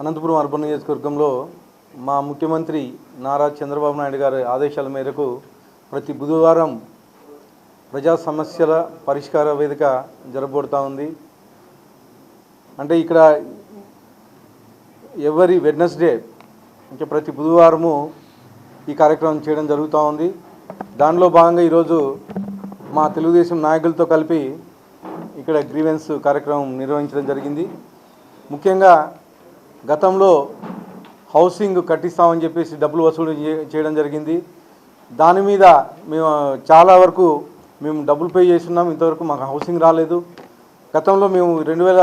Anantapuram urban నియోజకవర్గంలో మా ముఖ్యమంత్రి నారా చంద్రబాబు నాయుడు గారి ఆదేశాల మేరకు ప్రతి బుధవారం ప్రజా సమస్యల పరిష్కార వేదిక జరపబడుతూ ఉంది. అంటే ఇక్కడ ఎవరి వెడ్నెస్డే అంటే ప్రతి బుధవారము ఈ కార్యక్రమం చేయడం జరుగుతూ ఉంది. దానిలో భాగంగా ఈరోజు మా తెలుగుదేశం నాయకులతో కలిపి ఇక్కడ గ్రీవెన్స్ కార్యక్రమం నిర్వహించడం జరిగింది. ముఖ్యంగా గతంలో హౌసింగ్ కట్టిస్తామని చెప్పేసి డబ్బులు వసూలు చేయడం జరిగింది. దాని మీద మేము చాలా వరకు మేము డబ్బులు పే చేస్తున్నాం. ఇంతవరకు మాకు హౌసింగ్ రాలేదు. గతంలో మేము రెండు వేల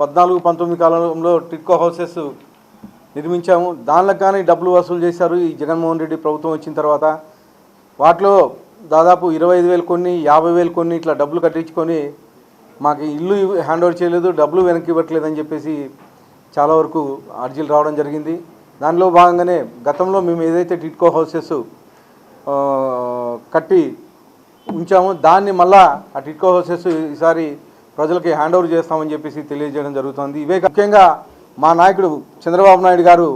పద్నాలుగు పంతొమ్మిది కాలంలో టిట్కో హౌసెస్ నిర్మించాము. దానిలో కానీ డబ్బులు వసూలు చేశారు ఈ జగన్మోహన్ రెడ్డి ప్రభుత్వం వచ్చిన తర్వాత. వాటిలో దాదాపు ఇరవై ఐదు వేలు కొన్ని యాభై వేలు కొన్ని ఇట్లా డబ్బులు కట్టించుకొని మాకు ఇల్లు హ్యాండ్ ఓవర్ చేయలేదు డబ్బులు వెనక్కి ఇవ్వట్లేదని చెప్పేసి చాలా వరకు అర్జీలు రావడం జరిగింది. దానిలో భాగంగానే గతంలో మేము ఏదైతే టిట్కో హౌసెస్ కట్టి ఉంచామో దాన్ని మళ్ళా ఆ టిట్కో హౌసెస్ ఈసారి ప్రజలకి హ్యాండ్ ఓవర్ చేస్తామని చెప్పేసి తెలియజేయడం జరుగుతుంది. ఇవే ముఖ్యంగా మా నాయకుడు చంద్రబాబు నాయుడు గారు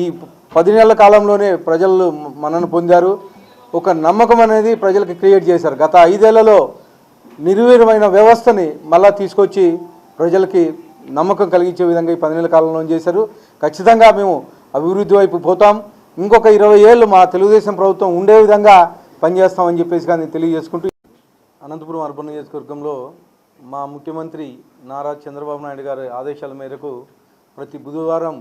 ఈ పది నెలల కాలంలోనే ప్రజలు మనను పొందారు. ఒక నమ్మకం అనేది ప్రజలకు క్రియేట్ చేశారు. గత ఐదేళ్ళలో నిర్వీర్యమైన వ్యవస్థని మళ్ళా తీసుకొచ్చి ప్రజలకి నమ్మకం కలిగించే విధంగా ఈ పది నెలల కాలంలో చేశారు. ఖచ్చితంగా మేము అభివృద్ధి వైపు పోతాం. ఇంకొక ఇరవై ఏళ్ళు మా తెలుగుదేశం ప్రభుత్వం ఉండే విధంగా పనిచేస్తామని చెప్పేసి కానీ తెలియజేసుకుంటూ అనంతపురం అర్బన్ నియోజకవర్గంలో మా ముఖ్యమంత్రి నారా చంద్రబాబు నాయుడు గారి ఆదేశాల మేరకు ప్రతి బుధవారం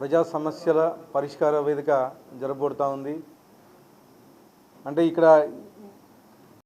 ప్రజా సమస్యల పరిష్కార వేదిక జరగబడుతూ ఉంది. అంటే ఇక్కడ